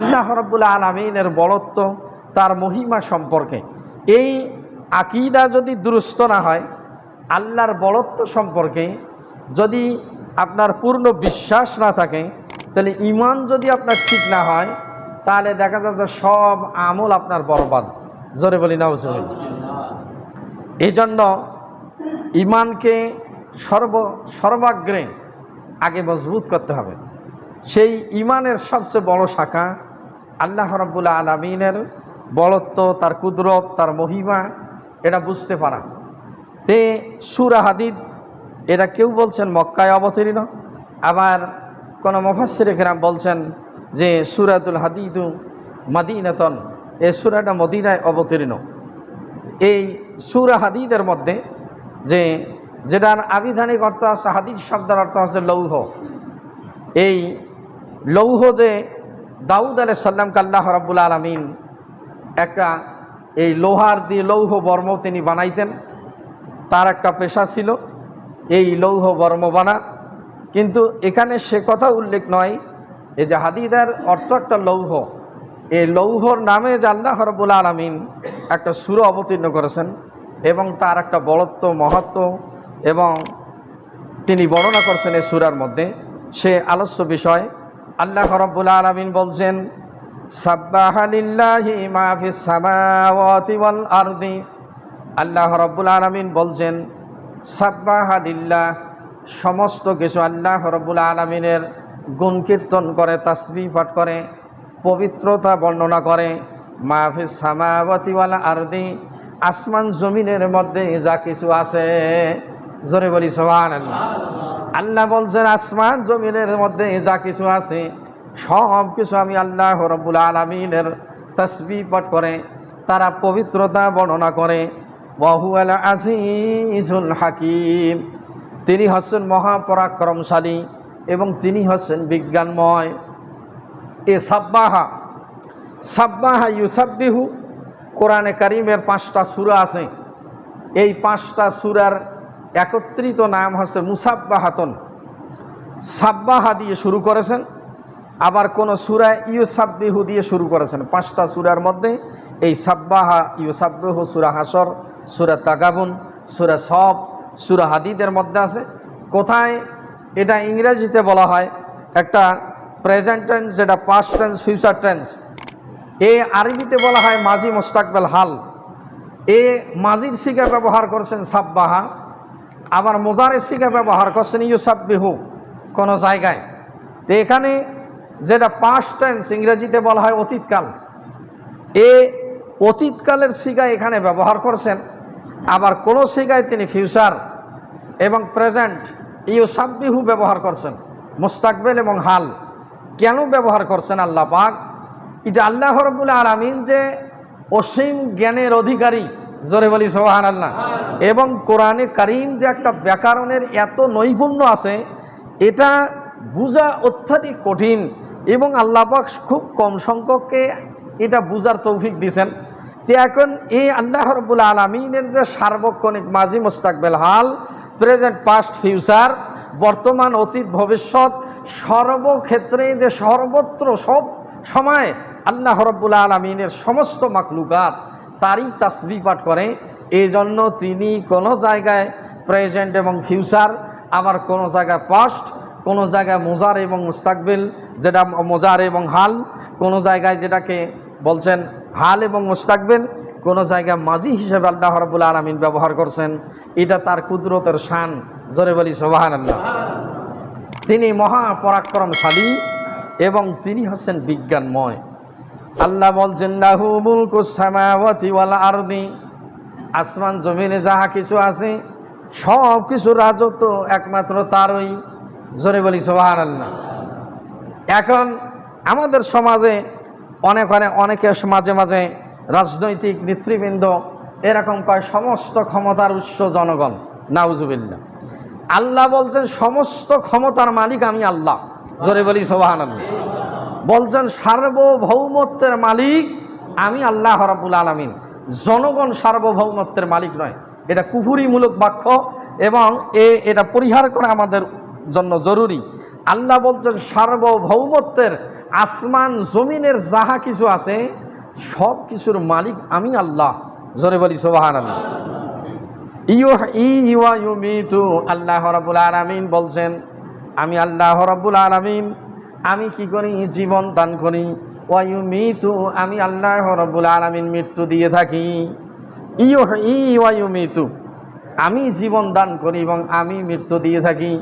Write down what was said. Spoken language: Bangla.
আল্লাহ রব্বুল আলমিনের বড়ত্ব তার মহিমা সম্পর্কে। এই আকিদা যদি দুরুস্ত না হয়, আল্লাহর বড়ত্ব সম্পর্কে যদি আপনার পূর্ণ বিশ্বাস না থাকে, তাহলে ইমান যদি আপনার ঠিক না হয়, তাহলে দেখা যাচ্ছে সব আমল আপনার বরবাদ। জোরে বলি না এই জন্য ইমানকে সর্ব, সর্বাগ্রে আগে মজবুত করতে হবে। সেই ইমানের সবচেয়ে বড় শাখা আল্লাহ রব্বুল্লা আলমিনের বলত্ব, তার কুদরত, তার মহিমা, এটা বুঝতে পারা। তে সুরা হাদিদ, এটা কেউ বলছেন মক্কায় অবতীর্ণ? আবার কোনো এখানে বলছেন যে সুরাতুল হাদিদু মাদিনাতন, এ সুরাটা মদিনায় অবতীর্ণ। এই সুরা হাদিদের মধ্যে যে, যেটার আবিধানিক অর্থ আছে হাদিদ শব্দের অর্থ হচ্ছে লৌহ। এই লৌহ যে দাউদ আলাই সাল্লামকে আল্লাহ রাব্বুল আলমিন একটা এই লোহার দিয়ে লৌহ বর্ম তিনি বানাইতেন। তার একটা পেশা ছিল এই লৌহ বর্ম বানা। কিন্তু এখানে সে কথা উল্লেখ নয়, এই যে হাদিদার অর্থ একটা লৌহ। এই লৌহর নামে যে আল্লাহ রব্বুল আলমিন একটা সুর অবতীর্ণ করেছেন এবং তার একটা বড়ত্ব, মহত্ব এবং তিনি বর্ণনা করছেন এই সুরার মধ্যে। সে আলস্য বিষয় আল্লাহ রব্বুল আলমিন বলছেন আল্লাহ রব্বুল আলমিন বলছেন সাব্বাহালিল্লাহ সমস্ত কিছু আল্লাহ রব্বুল আলমিনের গুণ কীর্তন করে তাসবি পাঠ করে, পবিত্রতা বর্ণনা করে মাহফিস সামাওয়াতি ওয়াল আরদি। আসমান জমিনের মধ্যে যা কিছু আছে, জোরে বলি সোহান আল্লাহ আল্লাহ বলছেন, আসমান জমিনের মধ্যে যা কিছু আছে, সব কিছু আমি আল্লাহ রব্বুল আলমিনের তসবি পাঠ করে, তারা পবিত্রতা বর্ণনা করে। বহু আল আজিজুল হাকিম। তিনি হচ্ছেন মহাপরাক্রমশালী এবং তিনি হচ্ছেন বিজ্ঞানময়। এ সাব্বাহা সাব্বাহা ইউসাব্বিহু। কোরআনে কারিমের পাঁচটা সুরা আছে। এই পাঁচটা সুরার একত্রিত নাম হচ্ছে মুসাব্বাহাতন। সাব্বাহা দিয়ে শুরু করেছেন, আবার কোন সুরা ইউসাব্বিহু দিয়ে শুরু করেছেন। পাঁচটা সুরার মধ্যে এই সাব্বাহা, ইউসাব্বিহু, সুরা হাসর সুরা তাগাবুন, সুরা সব, সুরা হাদিদের মধ্যে আছে। কোথায়? এটা ইংরেজিতে বলা হয় একটা প্রেজেন্ট টেন্স, যেটা পাস্ট টেন্স ফিউচার টেন্স এ আরবিতে বলা হয় মাঝি মোস্তাকবেল হাল। এ মাঝির শিকা ব্যবহার করছেন সাব্বাহা আবার মোজারের শিকা ব্যবহার করছেন, ইউসাব্বিহু কোনো জায়গায়। তো এখানে যেটা পাস্ট টেন্স ইংরেজিতে বলা হয় অতীতকাল। এ অতীতকালের শিকা এখানে ব্যবহার করছেন, আবার কোনো শিকায় তিনি ফিউচার এবং প্রেজেন্ট ইউসাব্বিহু ব্যবহার করছেন, মুস্তাকবেল এবং হাল। কেন ব্যবহার করছেন আল্লাহ পাক? এটা আল্লাহ রব্বুল আলমিন যে অসীম জ্ঞানের অধিকারী জোরে বলি সোহান আল্লাহ এবং কোরআনে কারিম যে একটা ব্যাকরণের এত নৈপুণ্য আছে এটা বোঝা অত্যাধিক কঠিন এবং আল্লাহ পাক খুব কম সংখ্যককে এটা বুঝার তৌফিক দিছেন। তো এখন এই আল্লাহ রব্বুল আলমিনের যে সার্বক্ষণিক মাঝি মোস্তাকবেল হাল প্রেজেন্ট পাস্ট ফিউচার বর্তমান অতীত ভবিষ্যৎ সর্বক্ষেত্রে যে সর্বত্র সব সময় আল্লাহ রব্বুল আলমিনের সমস্ত মাকলুকাত তারই তাসবি পাঠ করে। এই জন্য তিনি কোনো জায়গায় প্রেজেন্ট এবং ফিউচার আবার কোনো জায়গায় পাস্ট কোনো জায়গায় মোজার এবং মুস্তাকবিল, যেটা মোজার এবং হাল, কোনো জায়গায় যেটাকে বলছেন হাল এবং মুস্তাকবিল, কোনো জায়গায় মাঝি হিসেবে আল্লাহ রব্বুল আলমিন ব্যবহার করছেন। এটা তার কুদরতের শান, জোরে বলি সোবাহান আল্লাহ তিনি মহাপরাক্রমশালী এবং তিনি হচ্ছেন বিজ্ঞানময়। আল্লাহ বলছেন, লাহু মুলকু সামাওয়াতি ওয়াল আরদি। আসমান, জমিনে যাহা কিছু আছে, সব কিছু রাজত্ব একমাত্র তারই। জোরে বলি, সুবহানাল্লাহ। এখন আমাদের সমাজে অনেক অনেক, অনেকে মাঝে মাঝে রাজনৈতিক নেতৃবৃন্দ, এরকম কয় সমস্ত ক্ষমতার উৎস জনগণ, নাউজুবিল্লাহ। আল্লাহ বলছেন, সমস্ত ক্ষমতার মালিক আমি আল্লাহ। জোরে বলি সোবাহান আল্লাহ বলছেন, সার্বভৌমত্বের মালিক আমি আল্লাহ রাবুল আলমিন। জনগণ সার্বভৌমত্বের মালিক নয়। এটা কুফুরিমূলক বাক্য এবং এ, এটা পরিহার করা আমাদের জন্য জরুরি। আল্লাহ বলছেন, সার্বভৌমত্বের আসমান, জমিনের যাহা কিছু আছে, সব কিছুর মালিক আমি আল্লাহ। জোরে বলি সোবাহান আল্লাহ ইউমিতু, আল্লাহ রব্বুল আলামিন বলছেন, আমি আল্লাহ রব্বুল আলামিন আমি কি করি? জীবন দান করি। ওয়ায়ুমিতু, আমি আল্লাহ রব্বুল আলমিন মৃত্যু দিয়ে থাকি। ইয়ু ই ওয়ায়ুমিতু, আমি জীবন দান করি এবং আমি মৃত্যু দিয়ে থাকি।